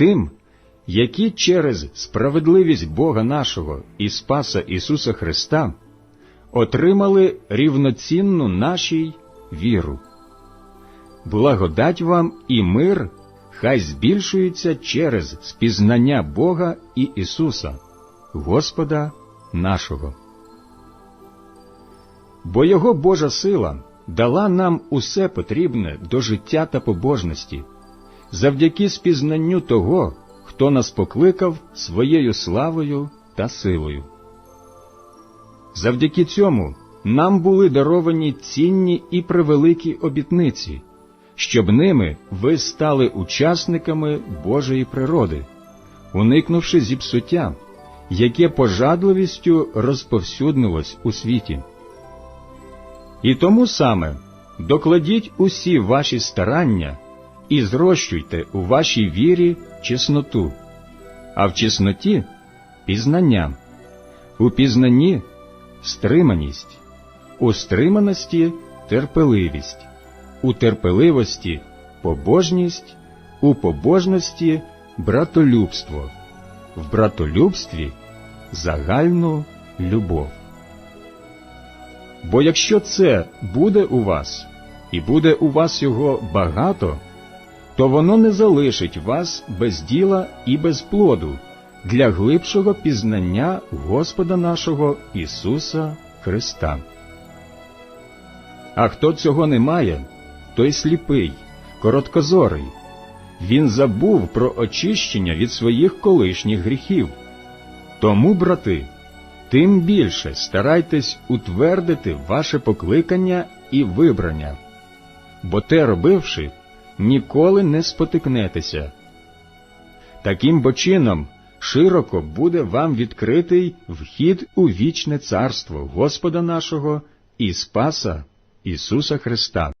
тим, які через справедливість Бога нашого і Спаса Ісуса Христа отримали рівноцінну нашій віру. Благодать вам і мир хай збільшується через спізнання Бога і Ісуса, Господа нашого. Бо Його Божа сила дала нам усе потрібне до життя та побожності, завдяки спізнанню того, хто нас покликав своєю славою та силою. Завдяки цьому нам були даровані цінні і превеликі обітниці, щоб ними ви стали учасниками Божої природи, уникнувши зіпсуття, яке пожадливістю розповсюднилось у світі. І тому саме докладіть усі ваші старання і зрощуйте у вашій вірі чесноту, а в чесноті пізнання, у пізнанні стриманість, у стриманості терпеливість, у терпеливості побожність, у побожності братолюбство, в братолюбстві загальну любов. Бо якщо це буде у вас, і буде у вас його багато, то воно не залишить вас без діла і без плоду для глибшого пізнання Господа нашого Ісуса Христа. А хто цього не має, той сліпий, короткозорий. Він забув про очищення від своїх колишніх гріхів. Тому, брати, тим більше старайтесь утвердити ваше покликання і вибрання, бо те робивши, ніколи не спотикнетеся. Таким бо чином широко буде вам відкритий вхід у вічне царство Господа нашого і Спаса Ісуса Христа.